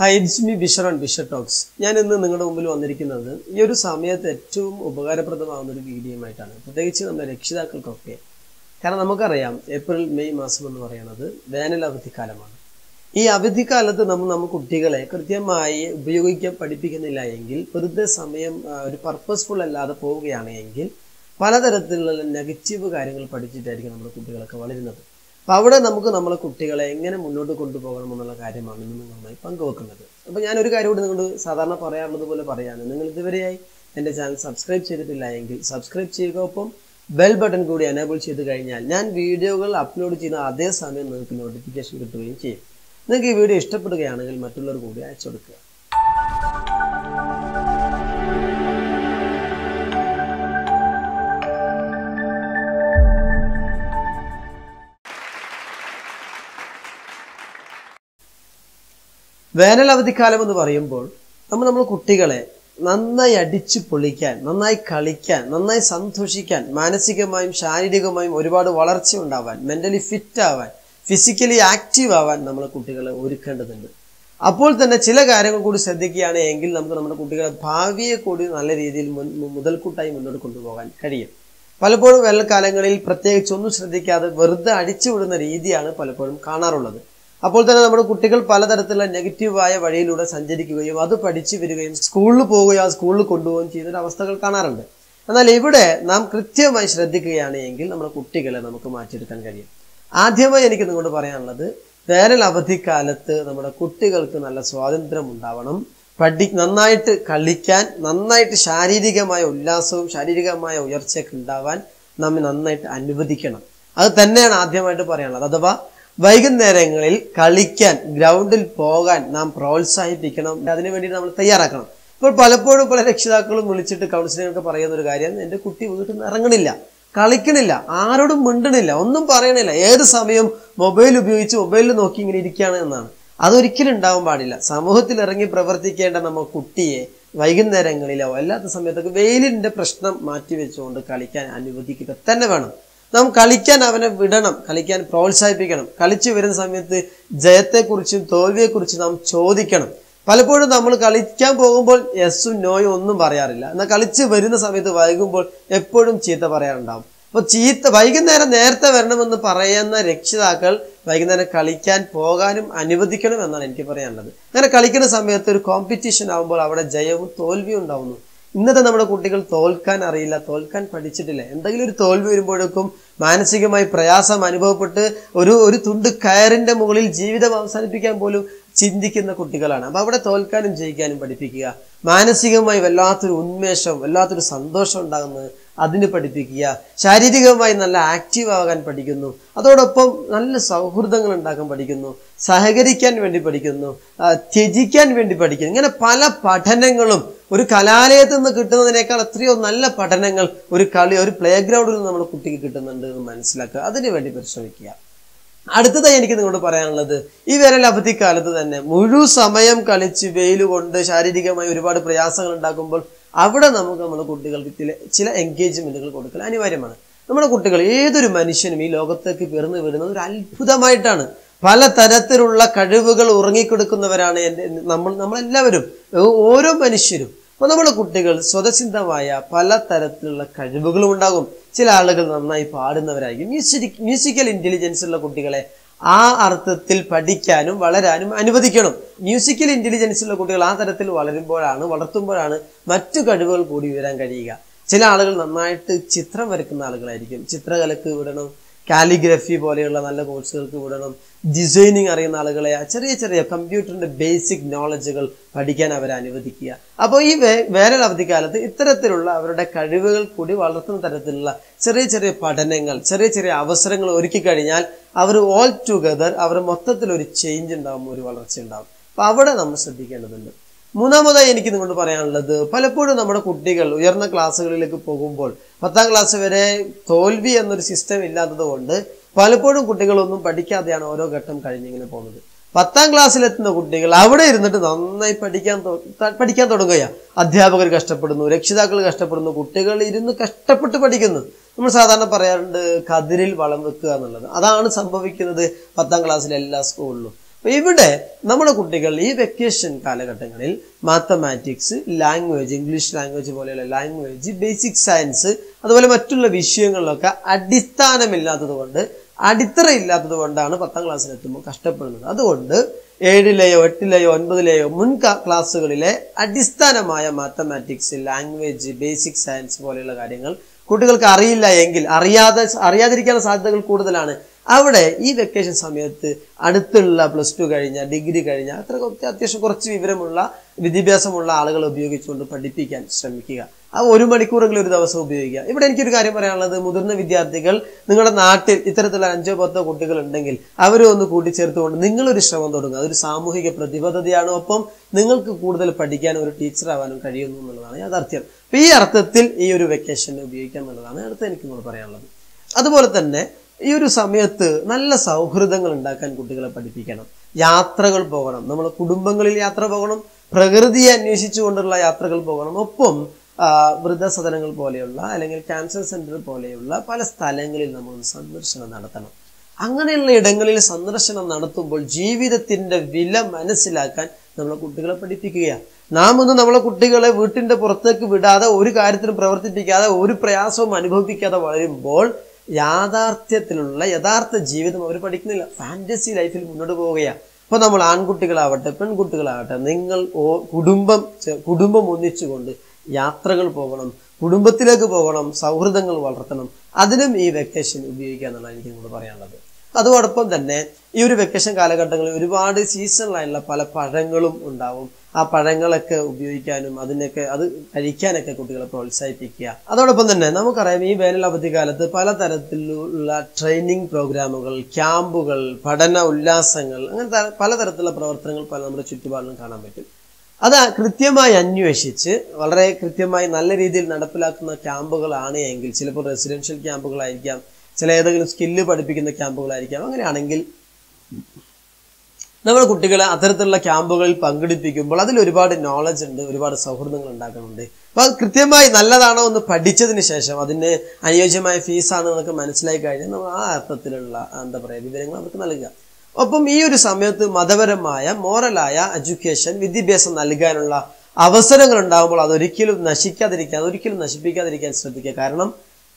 Hi it's me Bishar and Bishar talks. ഞാൻ ഇന്ന് നിങ്ങളുടെ മുമ്പിൽ വന്നിരിക്കുന്നത് ഈ ഒരു സമയത്ത് ഏറ്റവും ഉപകാരപ്രദമാകുന്ന ഒരു വീഡിയോ ആയിട്ടാണ് പ്രത്യേകിച്ച് നമ്മുടെ രക്ഷിതാക്കൾക്കൊക്കെ. കാരണം നമുക്കറിയാം ഏപ്രിൽ മെയ് മാസം എന്ന് പറയുന്നത് വേനൽ അവധിക്കാലമാണ് ഈ അവധിക്കാലത്ത് നമ്മൾ നമ്മൾ കുട്ടികളെ കൃത്യമായി ഉപയോഗിക്കാൻ പഠിപ്പിക്കുന്നില്ല എങ്കിൽ വെറുതെ സമയം ഒരു പർപ്പസ്ഫുൾ അല്ലാതെ പോവുകയാണ് എങ്കിൽ പലതരത്തിലുള്ള നെഗറ്റീവ് കാര്യങ്ങൾ പഠിച്ചിട്ടായിരിക്കും നമ്മുടെ കുട്ടികളൊക്കെ വളരുന്നത്. അപ്പൊ അവിടെ നമുക്ക് നമ്മളെ കുട്ടികളെ എങ്ങനെ മുന്നോട്ട് കൊണ്ടുപോകണം എന്നുള്ള കാര്യമാണ് ഇന്ന് നന്നായി പങ്കുവെക്കുന്നത്. അപ്പോൾ ഞാനൊരു കാര്യം കൂടി നിങ്ങളോട് സാധാരണ പറയാറുള്ളത് പോലെ പറയാണ് നിങ്ങൾ ഇതുവരെയായി എന്റെ ചാനൽ സബ്സ്ക്രൈബ് ചെയ്തിട്ടില്ല എങ്കിൽ സബ്സ്ക്രൈബ് ചെയ്യുക. ഒപ്പം ബെൽ ബട്ടൺ കൂടി എനേബിൾ ചെയ്ത് കഴിഞ്ഞാൽ ഞാൻ വീഡിയോകൾ അപ്ലോഡ് ചെയ്യുന്ന അതേ സമയം നിങ്ങൾക്ക് നോട്ടിഫിക്കേഷൻ കിട്ടുകയും ചെയ്യും. നിങ്ങൾക്ക് ഈ വീഡിയോ ഇഷ്ടപ്പെടുകയാണെങ്കിൽ മറ്റുള്ളവർ കൂടി അയച്ചു കൊടുക്കുക. വേനൽ അവധിക്കാലം എന്ന് പറയുമ്പോൾ നമ്മൾ നമ്മൾ കുട്ടികളെ നന്നായി അടിച്ചു പൊളിക്കാൻ നന്നായി കളിക്കാൻ നന്നായി സന്തോഷിക്കാൻ മാനസികമായും ശാരീരികമായും ഒരുപാട് വളർച്ച ഉണ്ടാവാൻ മെന്റലി ഫിറ്റ് ആവാൻ ഫിസിക്കലി ആക്റ്റീവ് ആവാൻ നമ്മളെ കുട്ടികളെ ഒരുക്കേണ്ടതുണ്ട്. അപ്പോൾ തന്നെ ചില കാര്യങ്ങൾ കൂടി ശ്രദ്ധിക്കുകയാണ് എങ്കിൽ നമുക്ക് നമ്മുടെ കുട്ടികളെ ഭാവിയെ കൂടി നല്ല രീതിയിൽ മുതൽക്കൂട്ടായി മുന്നോട്ട് കൊണ്ടുപോകാൻ കഴിയും. പലപ്പോഴും വേനൽക്കാലങ്ങളിൽ പ്രത്യേകിച്ച് ഒന്നും ശ്രദ്ധിക്കാതെ വെറുതെ അടിച്ചുവിടുന്ന രീതിയാണ് പലപ്പോഴും കാണാറുള്ളത്. അപ്പോൾ തന്നെ നമ്മുടെ കുട്ടികൾ പലതരത്തിലുള്ള നെഗറ്റീവായ വഴിയിലൂടെ സഞ്ചരിക്കുകയും അത് പഠിച്ചു വരികയും സ്കൂളിൽ പോവുകയോ സ്കൂളിൽ കൊണ്ടുപോവുകയും ചെയ്യുന്ന അവസ്ഥകൾ കാണാറുണ്ട്. എന്നാൽ ഇവിടെ നാം കൃത്യമായി ശ്രദ്ധിക്കുകയാണ് എങ്കിൽ നമ്മുടെ കുട്ടികളെ നമുക്ക് മാറ്റിയെടുക്കാൻ കഴിയും. ആദ്യമായി എനിക്ക് നിങ്ങളോട് പറയാനുള്ളത് വേനൽ അവധിക്കാലത്ത് നമ്മുടെ കുട്ടികൾക്ക് നല്ല സ്വാതന്ത്ര്യം ഉണ്ടാവണം. പഠി നന്നായിട്ട് കളിക്കാൻ നന്നായിട്ട് ശാരീരികമായ ഉല്ലാസവും ശാരീരികമായ ഉയർച്ചയൊക്കെ ഉണ്ടാവാൻ നമ്മെ നന്നായിട്ട് അനുവദിക്കണം. അത് തന്നെയാണ് ആദ്യമായിട്ട് പറയാനുള്ളത്. അഥവാ വൈകുന്നേരങ്ങളിൽ കളിക്കാൻ ഗ്രൗണ്ടിൽ പോകാൻ നാം പ്രോത്സാഹിപ്പിക്കണം. അതിനു വേണ്ടി നമ്മൾ തയ്യാറാക്കണം. ഇപ്പോൾ പലപ്പോഴും പല രക്ഷിതാക്കളും വിളിച്ചിട്ട് കൗൺസിലിംഗ് ഒക്കെ പറയുന്ന ഒരു കാര്യം എന്റെ കുട്ടി വീട്ടിൽ നിന്ന് ഇറങ്ങണില്ല. കളിക്കണില്ല. ആരോടും മിണ്ടണില്ല. ഒന്നും പറയണില്ല. ഏത് സമയം മൊബൈൽ ഉപയോഗിച്ച് മൊബൈലിൽ നോക്കി ഇങ്ങനെ ഇരിക്കുകയാണ് എന്നാണ്. അതൊരിക്കലും ഉണ്ടാവാൻ പാടില്ല. സമൂഹത്തിൽ ഇറങ്ങി പ്രവർത്തിക്കേണ്ട നമ്മ കുട്ടിയെ വൈകുന്നേരങ്ങളിലോ അല്ലാത്ത സമയത്തൊക്കെ വെയിലിന്റെ പ്രശ്നം മാറ്റിവെച്ചുകൊണ്ട് കളിക്കാൻ അനുവദിക്കുക തന്നെ വേണം. നാം കളിക്കാൻ അവനെ വിടണം കളിക്കാൻ പ്രോത്സാഹിപ്പിക്കണം. കളിച്ചു വരുന്ന സമയത്ത് ജയത്തെക്കുറിച്ചും തോൽവിയെക്കുറിച്ചും നാം ചോദിക്കണം. പലപ്പോഴും നമ്മൾ കളിക്കാൻ പോകുമ്പോൾ യെസ്സും നോയും ഒന്നും പറയാറില്ല. എന്നാൽ കളിച്ച് വരുന്ന സമയത്ത് വൈകുമ്പോൾ എപ്പോഴും ചീത്ത പറയാറുണ്ടാവും. അപ്പൊ ചീത്ത വൈകുന്നേരം നേരത്തെ വരണമെന്ന് പറയുന്ന രക്ഷിതാക്കൾ വൈകുന്നേരം കളിക്കാൻ പോകാനും അനുവദിക്കണം എന്നാണ് എനിക്ക് പറയാനുള്ളത്. അങ്ങനെ കളിക്കുന്ന സമയത്ത് ഒരു കോമ്പറ്റീഷൻ ആകുമ്പോൾ അവിടെ ജയവും തോൽവിയും ഉണ്ടാവുന്നു. ഇന്നത്തെ നമ്മുടെ കുട്ടികൾ തോൽക്കാൻ അറിയില്ല തോൽക്കാൻ പഠിച്ചിട്ടില്ല. എന്തെങ്കിലും ഒരു തോൽവി വരുമ്പോഴേക്കും മാനസികമായി പ്രയാസം അനുഭവപ്പെട്ട് ഒരു ഒരു തുണ്ട് കയറിന്റെ മുകളിൽ ജീവിതം അവസാനിപ്പിക്കാൻ പോലും ചിന്തിക്കുന്ന കുട്ടികളാണ്. അപ്പൊ അവിടെ തോൽക്കാനും ജയിക്കാനും പഠിപ്പിക്കുക. മാനസികമായി വല്ലാത്തൊരു ഉന്മേഷം വല്ലാത്തൊരു സന്തോഷം ഉണ്ടാകുന്നത് അതിന് പഠിപ്പിക്കുക. ശാരീരികമായി നല്ല ആക്റ്റീവ് ആകാൻ പഠിക്കുന്നു. അതോടൊപ്പം നല്ല സൗഹൃദങ്ങൾ ഉണ്ടാക്കാൻ പഠിക്കുന്നു. സഹകരിക്കാൻ വേണ്ടി പഠിക്കുന്നു. ത്യജിക്കാൻ വേണ്ടി പഠിക്കുന്നു. ഇങ്ങനെ പല പഠനങ്ങളും ഒരു കലാലയത്തിൽ നിന്ന് കിട്ടുന്നതിനേക്കാൾ എത്രയോ നല്ല പഠനങ്ങൾ ഒരു കളി ഒരു പ്ലേ ഗ്രൗണ്ടിൽ നിന്ന് നമ്മുടെ കുട്ടിക്ക് കിട്ടുന്നുണ്ട് എന്ന് മനസ്സിലാക്കുക. അതിനു വേണ്ടി പരിശ്രമിക്കുക. അടുത്തതായി എനിക്ക് നിങ്ങളോട് പറയാനുള്ളത് ഈ വേനൽ അവധിക്കാലത്ത് തന്നെ മുഴുവൻ സമയം കളിച്ച് വെയിൽ കൊണ്ട് ശാരീരികമായി ഒരുപാട് പ്രയാസങ്ങൾ ഉണ്ടാക്കുമ്പോൾ അവിടെ നമുക്ക് നമ്മുടെ കുട്ടികൾക്ക് ചില എൻഗേജ്മെന്റുകൾ കൊടുക്കൽ അനിവാര്യമാണ്. നമ്മുടെ കുട്ടികൾ ഏതൊരു മനുഷ്യനും ഈ ലോകത്തേക്ക് പിറന്നു വരുന്നത് ഒരു അത്ഭുതമായിട്ടാണ്. പല തരത്തിലുള്ള കഴിവുകൾ ഉറങ്ങിക്കൊടുക്കുന്നവരാണ് എന്റെ നമ്മൾ നമ്മളെല്ലാവരും ഓരോ മനുഷ്യരും. അപ്പൊ നമ്മുടെ കുട്ടികൾ സ്വതസിദ്ധമായ പല തരത്തിലുള്ള കഴിവുകളും ഉണ്ടാകും. ചില ആളുകൾ നന്നായി പാടുന്നവരായിരിക്കും. മ്യൂസിക് മ്യൂസിക്കൽ ഇന്റലിജൻസ് ഉള്ള കുട്ടികളെ ആ അർത്ഥത്തിൽ പഠിക്കാനും വളരാനും അനുവദിക്കണം. മ്യൂസിക്കൽ ഇന്റലിജൻസ് ഉള്ള കുട്ടികൾ ആ തരത്തിൽ വളരുമ്പോഴാണ് വളർത്തുമ്പോഴാണ് മറ്റു കഴിവുകൾ കൂടി വരാൻ കഴിയുക. ചില ആളുകൾ നന്നായിട്ട് ചിത്രം വരയ്ക്കുന്ന ആളുകളായിരിക്കും. ചിത്രകലക്ക് വിടണം കാലിഗ്രഫി പോലെയുള്ള നല്ല കോഴ്സുകൾക്ക് വിടണം ഡിസൈനിങ് അറിയുന്ന ആളുകളെ ചെറിയ ചെറിയ കമ്പ്യൂട്ടറിന്റെ ബേസിക് നോളജുകൾ പഠിക്കാൻ അവരെ അനുവദിക്കുക. അപ്പോൾ ഈ വേനൽ അവധിക്കാലത്ത് ഇത്തരത്തിലുള്ള അവരുടെ കഴിവുകൾ കൂടി വളർത്തുന്ന തരത്തിലുള്ള ചെറിയ ചെറിയ പഠനങ്ങൾ ചെറിയ ചെറിയ അവസരങ്ങൾ ഒരുക്കി കഴിഞ്ഞാൽ അവർ ഓൾ ടുഗദർ അവർ മൊത്തത്തിൽ ഒരു ചേഞ്ച് ഉണ്ടാവും ഒരു വളർച്ച ഉണ്ടാവും. അപ്പൊ അവിടെ നമ്മൾ ശ്രദ്ധിക്കേണ്ടതുണ്ട്. മൂന്നാമതായി എനിക്ക് നിങ്ങളോട് പറയാനുള്ളത് പലപ്പോഴും നമ്മുടെ കുട്ടികൾ ഉയർന്ന ക്ലാസ്സുകളിലേക്ക് പോകുമ്പോൾ പത്താം ക്ലാസ് വരെ തോൽവി എന്നൊരു സിസ്റ്റം ഇല്ലാത്തത് കൊണ്ട് പലപ്പോഴും കുട്ടികളൊന്നും പഠിക്കാതെയാണ് ഓരോ ഘട്ടം കഴിഞ്ഞിങ്ങനെ പോകുന്നത്. പത്താം ക്ലാസ്സിലെത്തുന്ന കുട്ടികൾ അവിടെ ഇരുന്നിട്ട് നന്നായി പഠിക്കാൻ പഠിക്കാൻ തുടങ്ങുക അധ്യാപകർ കഷ്ടപ്പെടുന്നു രക്ഷിതാക്കൾ കഷ്ടപ്പെടുന്നു കുട്ടികൾ ഇരുന്ന് കഷ്ടപ്പെട്ട് പഠിക്കുന്നു. നമ്മൾ സാധാരണ പറയാറുണ്ട് കതിരിൽ വളം വെക്കുക എന്നുള്ളത്. അതാണ് സംഭവിക്കുന്നത് പത്താം ക്ലാസ്സിലെ എല്ലാ സ്കൂളിലും ഇവിടെ നമ്മുടെ കുട്ടികൾ ഈ വെക്കേഷൻ കാലഘട്ടങ്ങളിൽ മാത്തമാറ്റിക്സ് ലാംഗ്വേജ് ഇംഗ്ലീഷ് ലാംഗ്വേജ് പോലെയുള്ള ലാംഗ്വേജ് ബേസിക് സയൻസ് അതുപോലെ മറ്റുള്ള വിഷയങ്ങളിലൊക്കെ അടിസ്ഥാനമില്ലാത്തത് കൊണ്ട് അടിത്തറ ഇല്ലാത്തത് കൊണ്ടാണ് പത്താം ക്ലാസ്സിൽ എത്തുമ്പോൾ കഷ്ടപ്പെടുന്നത്. അതുകൊണ്ട് ഏഴിലെയോ എട്ടിലെയോ ഒൻപതിലെയോ മുൻ ക്ലാസ്സുകളിലെ അടിസ്ഥാനമായ മാത്തമാറ്റിക്സ് ലാംഗ്വേജ് ബേസിക് സയൻസ് പോലെയുള്ള കാര്യങ്ങൾ കുട്ടികൾക്ക് അറിയില്ല എങ്കിൽ അറിയാതെ അറിയാതിരിക്കാനുള്ള സാധ്യതകൾ കൂടുതലാണ്. അവിടെ ഈ വെക്കേഷൻ സമയത്ത് അടുത്തുള്ള പ്ലസ് ടു കഴിഞ്ഞ ഡിഗ്രി കഴിഞ്ഞ അത്ര അത്യാവശ്യം കുറച്ച് വിവരമുള്ള വിദ്യാഭ്യാസമുള്ള ആളുകളെ ഉപയോഗിച്ചുകൊണ്ട് പഠിപ്പിക്കാൻ ശ്രമിക്കുക. ആ ഒരു മണിക്കൂറെങ്കിലും ഒരു ദിവസം ഉപയോഗിക്കുക. ഇവിടെ എനിക്കൊരു കാര്യം പറയാനുള്ളത്. മുതിർന്ന വിദ്യാർത്ഥികൾ നിങ്ങളുടെ നാട്ടിൽ ഇത്തരത്തിലുള്ള അഞ്ചോ പത്തോ കുട്ടികൾ ഉണ്ടെങ്കിൽ അവരെ ഒന്ന് കൂട്ടിച്ചേർത്തുകൊണ്ട് നിങ്ങളൊരു ശ്രമം തുടങ്ങുക. അതൊരു സാമൂഹിക പ്രതിബദ്ധതയാണ്. ഒപ്പം നിങ്ങൾക്ക് കൂടുതൽ പഠിക്കാനും ഒരു ടീച്ചർ ആവാനും കഴിയുന്നു എന്നുള്ളതാണ് യാഥാർത്ഥ്യം. ഈ അർത്ഥത്തിൽ ഈ ഒരു വെക്കേഷൻ ഉപയോഗിക്കാം എന്നുള്ളതാണ് അടുത്ത എനിക്ക് പറയാനുള്ളത്. അതുപോലെ തന്നെ ഈ ഒരു സമയത്ത് നല്ല സൗഹൃദങ്ങൾ ഉണ്ടാക്കാൻ കുട്ടികളെ പഠിപ്പിക്കണം. യാത്രകൾ പോകണം. നമ്മൾ കുടുംബങ്ങളിൽ യാത്ര പോകണം. പ്രകൃതിയെ അന്വേഷിച്ചുകൊണ്ടുള്ള യാത്രകൾ പോകണം. ഒപ്പം വൃദ്ധസദനങ്ങൾ പോലെയുള്ള അല്ലെങ്കിൽ ക്യാൻസർ സെന്റർ പോലെയുള്ള പല സ്ഥലങ്ങളിൽ നമ്മൾ സന്ദർശനം നടത്തണം. അങ്ങനെയുള്ള ഇടങ്ങളിൽ സന്ദർശനം നടത്തുമ്പോൾ ജീവിതത്തിന്റെ വില മനസ്സിലാക്കാൻ നമ്മളെ കുട്ടികളെ പഠിപ്പിക്കുകയാണ് നാം ഒന്ന് നമ്മളെ കുട്ടികളെ വീട്ടിന്റെ പുറത്തേക്ക് വിടാതെ ഒരു കാര്യത്തിനും പ്രവർത്തിപ്പിക്കാതെ ഒരു പ്രയാസവും അനുഭവിക്കാതെ വളരുമ്പോൾ യാഥാർത്ഥ്യത്തിലുള്ള യഥാർത്ഥ ജീവിതം അവർ പഠിക്കുന്നില്ല. ഫാന്റസി ലൈഫിൽ മുന്നോട്ട് പോവുകയാണ്. അപ്പൊ നമ്മൾ ആൺകുട്ടികളാവട്ടെ പെൺകുട്ടികളാവട്ടെ നിങ്ങൾ ഓ- കുടുംബം കുടുംബം ഒന്നിച്ചുകൊണ്ട് യാത്രകൾ പോകണം കുടുംബത്തിലേക്ക് പോകണം സൗഹൃദങ്ങൾ വളർത്തണം. അതിനും ഈ വെക്കേഷൻ ഉപയോഗിക്കുക എന്നുള്ളതാണ് എനിക്ക് നിങ്ങളോട് പറയാനുള്ളത്. അതോടൊപ്പം തന്നെ ഈ ഒരു വെക്കേഷൻ കാലഘട്ടങ്ങളിൽ ഒരുപാട് സീസണലായുള്ള പല പഴങ്ങളും ഉണ്ടാവും. ആ പഴങ്ങളൊക്കെ ഉപയോഗിക്കാനും അതിനൊക്കെ അത് കഴിക്കാനൊക്കെ കുട്ടികളെ പ്രോത്സാഹിപ്പിക്കുക. അതോടൊപ്പം തന്നെ നമുക്കറിയാം ഈ വേനൽ അവധിക്കാലത്ത് പലതരത്തിലുള്ള ട്രെയിനിങ് പ്രോഗ്രാമുകൾ ക്യാമ്പുകൾ പഠന ഉല്ലാസങ്ങൾ അങ്ങനെ പലതരത്തിലുള്ള പ്രവർത്തനങ്ങൾ പല നമ്മുടെ ചുറ്റുപാടിലും കാണാൻ പറ്റും. അത് കൃത്യമായി അന്വേഷിച്ച് വളരെ കൃത്യമായി നല്ല രീതിയിൽ നടപ്പിലാക്കുന്ന ക്യാമ്പുകളാണ് എങ്കിൽ ചിലപ്പോൾ റെസിഡൻഷ്യൽ ക്യാമ്പുകളായിരിക്കാം ചില ഏതെങ്കിലും സ്കില്ല് പഠിപ്പിക്കുന്ന ക്യാമ്പുകളായിരിക്കാം അങ്ങനെയാണെങ്കിൽ നമ്മുടെ കുട്ടികളെ അത്തരത്തിലുള്ള ക്യാമ്പുകളിൽ പങ്കെടുപ്പിക്കുമ്പോൾ അതിൽ ഒരുപാട് നോളജ് ഉണ്ട് ഒരുപാട് സൗഹൃദങ്ങൾ ഉണ്ടാക്കുന്നുണ്ട്. അപ്പൊ അത് കൃത്യമായി നല്ലതാണോ എന്ന് പഠിച്ചതിന് ശേഷം അതിന് അനുയോജ്യമായ ഫീസാണ് നമുക്ക് മനസ്സിലായി കഴിഞ്ഞാൽ നമ്മൾ ആ അർത്ഥത്തിലുള്ള എന്താ പറയുക വിവരങ്ങൾ അവർക്ക് നൽകുക. ഒപ്പം ഈ ഒരു സമയത്ത് മതപരമായ മോറലായ എഡ്യൂക്കേഷൻ വിദ്യാഭ്യാസം നൽകാനുള്ള അവസരങ്ങൾ ഉണ്ടാകുമ്പോൾ അതൊരിക്കലും നശിക്കാതിരിക്കാൻ ഒരിക്കലും നശിപ്പിക്കാതിരിക്കാൻ ശ്രദ്ധിക്കുക. കാരണം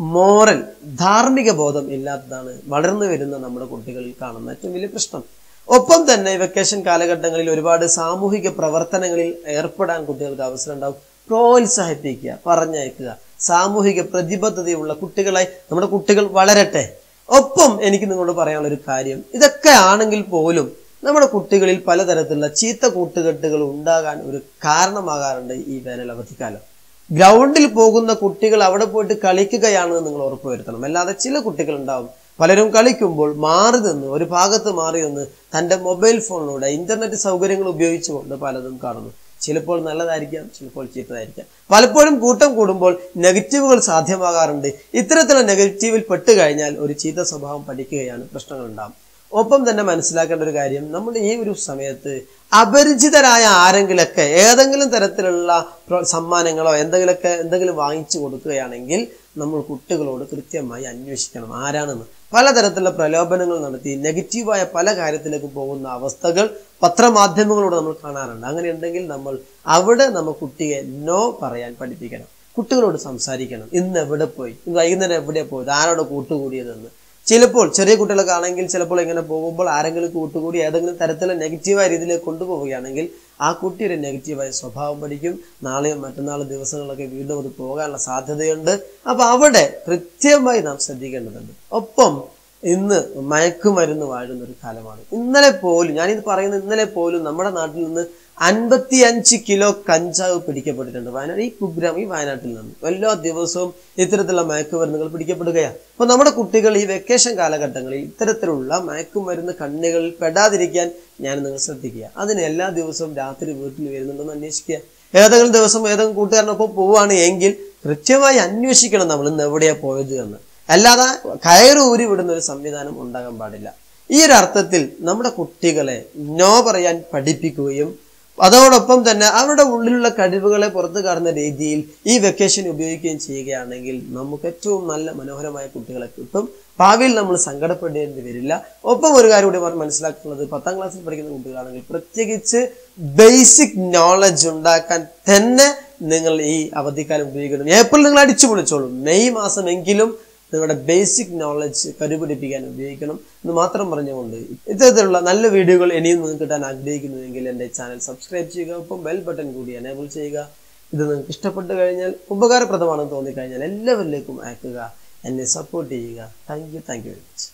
മോറൽ ധാർമ്മിക ബോധം ഇല്ലാത്തതാണ് വളർന്നു വരുന്ന നമ്മുടെ കുട്ടികളിൽ കാണുന്ന ഏറ്റവും വലിയ പ്രശ്നം. ഒപ്പം തന്നെ വെക്കേഷൻ കാലഘട്ടങ്ങളിൽ ഒരുപാട് സാമൂഹിക പ്രവർത്തനങ്ങളിൽ ഏർപ്പെടാൻ കുട്ടികൾക്ക് അവസരം ഉണ്ടാവും പ്രോത്സാഹിപ്പിക്കുക പറഞ്ഞയക്കുക സാമൂഹിക പ്രതിബദ്ധതയുള്ള കുട്ടികളായി നമ്മുടെ കുട്ടികൾ വളരട്ടെ. ഒപ്പം എനിക്ക് നിങ്ങളോട് പറയാനുള്ള ഒരു കാര്യം ഇതൊക്കെ ആണെങ്കിൽ പോലും നമ്മുടെ കുട്ടികളിൽ പലതരത്തിലുള്ള ചീത്ത കൂട്ടുകെട്ടുകൾ ഉണ്ടാകാൻ ഒരു കാരണമാകാറുണ്ട് ഈ വേനൽ അവധിക്കാലം. ഗ്രൗണ്ടിൽ പോകുന്ന കുട്ടികൾ അവിടെ പോയിട്ട് കളിക്കുകയാണെന്ന് നിങ്ങൾ ഉറപ്പുവരുത്തണം അല്ലാതെ ചില കുട്ടികൾ ഉണ്ടാവും പലരും കളിക്കുമ്പോൾ മാറി നിന്ന് ഒരു ഭാഗത്ത് മാറി നിന്ന് തന്റെ മൊബൈൽ ഫോണിലൂടെ ഇന്റർനെറ്റ് സൗകര്യങ്ങൾ ഉപയോഗിച്ചുകൊണ്ട് പലതും കാണുന്നു. ചിലപ്പോൾ നല്ലതായിരിക്കാം ചിലപ്പോൾ ചീത്തതായിരിക്കാം. പലപ്പോഴും കൂട്ടം കൂടുമ്പോൾ നെഗറ്റീവുകൾ സാധ്യമാകാറുണ്ട്. ഇത്തരത്തിലുള്ള നെഗറ്റീവിൽ പെട്ട് കഴിഞ്ഞാൽ ഒരു ചീത്ത സ്വഭാവം പഠിക്കുകയാണ് പ്രശ്നങ്ങൾ ഉണ്ടാകും ഒപ്പം തന്നെ മനസ്സിലാക്കേണ്ട ഒരു കാര്യം നമ്മുടെ ഈ ഒരു സമയത്ത് അപരിചിതരായ ആരെങ്കിലൊക്കെ ഏതെങ്കിലും തരത്തിലുള്ള സമ്മാനങ്ങളോ എന്തെങ്കിലുമൊക്കെ എന്തെങ്കിലും വാങ്ങിച്ചു കൊടുക്കുകയാണെങ്കിൽ നമ്മൾ കുട്ടികളോട് കൃത്യമായി അന്വേഷിക്കണം ആരാണെന്ന്. പലതരത്തിലുള്ള പ്രലോഭനങ്ങൾ നടത്തി നെഗറ്റീവായ പല കാര്യത്തിലേക്ക് പോകുന്ന അവസ്ഥകൾ പത്രമാധ്യമങ്ങളോട് നമ്മൾ കാണാറുണ്ട്. അങ്ങനെ ഉണ്ടെങ്കിൽ നമ്മൾ അവിടെ നമ്മൾ കുട്ടിയെ നോ പറയാൻ പഠിപ്പിക്കണം. കുട്ടികളോട് സംസാരിക്കണം. ഇന്ന് എവിടെ പോയി? വൈകുന്നേരം എവിടെ പോയത്? ആരോട് കൂട്ടുകൂടിയതെന്ന്? ചിലപ്പോൾ ചെറിയ കുട്ടികളൊക്കെ ആണെങ്കിൽ ചിലപ്പോൾ ഇങ്ങനെ പോകുമ്പോൾ ആരെങ്കിലും കൂട്ടുകൂടി ഏതെങ്കിലും തരത്തിലുള്ള നെഗറ്റീവായ രീതിയിലേക്ക് കൊണ്ടുപോവുകയാണെങ്കിൽ ആ കുട്ടി ഒരു നെഗറ്റീവായ സ്വഭാവം പഠിക്കും. നാളെയും മറ്റന്നാളും ദിവസങ്ങളിലൊക്കെ വീണ്ടും അത് പോകാനുള്ള സാധ്യതയുണ്ട്. അപ്പൊ അവിടെ കൃത്യമായി നാം ശ്രദ്ധിക്കേണ്ടതുണ്ട്. ഒപ്പം ഇന്ന് മയക്കുമരുന്ന് വാഴുന്ന ഒരു കാലമാണ്. ഇന്നലെ പോലും ഞാനിത് പറയുന്ന ഇന്നലെ പോലും നമ്മുടെ നാട്ടിൽ നിന്ന് അൻപത്തി അഞ്ച് കിലോ കഞ്ചാവ് പിടിക്കപ്പെട്ടിട്ടുണ്ട്. വയനാട് ഈ കുഗ്രാം ഈ വയനാട്ടിൽ നിന്ന്. എല്ലാ ദിവസവും ഇത്തരത്തിലുള്ള മയക്കുമരുന്നുകൾ പിടിക്കപ്പെടുകയാണ് അപ്പൊ നമ്മുടെ കുട്ടികൾ ഈ വെക്കേഷൻ കാലഘട്ടങ്ങളിൽ ഇത്തരത്തിലുള്ള മയക്കുമരുന്ന് കണ്ണുകളിൽ പെടാതിരിക്കാൻ ഞാൻ നിങ്ങൾ ശ്രദ്ധിക്കുക. അതിന് എല്ലാ ദിവസവും രാത്രി വീട്ടിൽ വരുന്നുണ്ടെന്ന് അന്വേഷിക്കുക. ഏതെങ്കിലും ദിവസം ഏതെങ്കിലും കൂട്ടുകാരനൊപ്പം പോവുകയാണ് എങ്കിൽ കൃത്യമായി അന്വേഷിക്കണം നമ്മൾ ഇന്ന് എവിടെയാ പോയത് എന്ന്. അല്ലാതെ കയറൂരി വിടുന്ന ഒരു സംവിധാനം ഉണ്ടാകാൻ പാടില്ല. ഈ ഒരു അർത്ഥത്തിൽ നമ്മുടെ കുട്ടികളെ നോ പറയാൻ പഠിപ്പിക്കുകയും അതോടൊപ്പം തന്നെ അവരുടെ ഉള്ളിലുള്ള കഴിവുകളെ പുറത്തു കാണുന്ന രീതിയിൽ ഈ വെക്കേഷൻ ഉപയോഗിക്കുകയും ചെയ്യുകയാണെങ്കിൽ നമുക്ക് ഏറ്റവും നല്ല മനോഹരമായ കുട്ടികളെ കിട്ടും. ഭാവിയിൽ നമ്മൾ സങ്കടപ്പെടേണ്ടി വരില്ല. ഒപ്പം ഒരു കാര്യം കൂടി അവർ മനസ്സിലാക്കുന്നത് പത്താം ക്ലാസ്സിൽ പഠിക്കുന്ന കുട്ടികളാണെങ്കിൽ പ്രത്യേകിച്ച് ബേസിക് നോളജ് ഉണ്ടാക്കാൻ തന്നെ നിങ്ങൾ ഈ അവധിക്കാലം ഉപയോഗിക്കണം ഏപ്രിൽ നിങ്ങൾ അടിച്ചു പൊളിച്ചോളൂ മെയ് മാസമെങ്കിലും നിങ്ങളുടെ ബേസിക് നോളജ് കരുപിടിപ്പിക്കാൻ ഉപയോഗിക്കണം എന്ന് മാത്രം പറഞ്ഞുകൊണ്ട് ഇത്തരത്തിലുള്ള നല്ല വീഡിയോകൾ ഇനിയും നിങ്ങൾക്ക് കിട്ടാൻ ആഗ്രഹിക്കുന്നുവെങ്കിൽ എന്റെ ചാനൽ സബ്സ്ക്രൈബ് ചെയ്യുക ഒപ്പം ബെൽ ബട്ടൺ കൂടി എനേബിൾ ചെയ്യുക. ഇത് നിങ്ങൾക്ക് ഇഷ്ടപ്പെട്ട് കഴിഞ്ഞാൽ ഉപകാരപ്രദമാണെന്ന് തോന്നിക്കഴിഞ്ഞാൽ എല്ലാവരിലേക്കും അയക്കുക എന്നെ സപ്പോർട്ട് ചെയ്യുക. Thank you thank you very much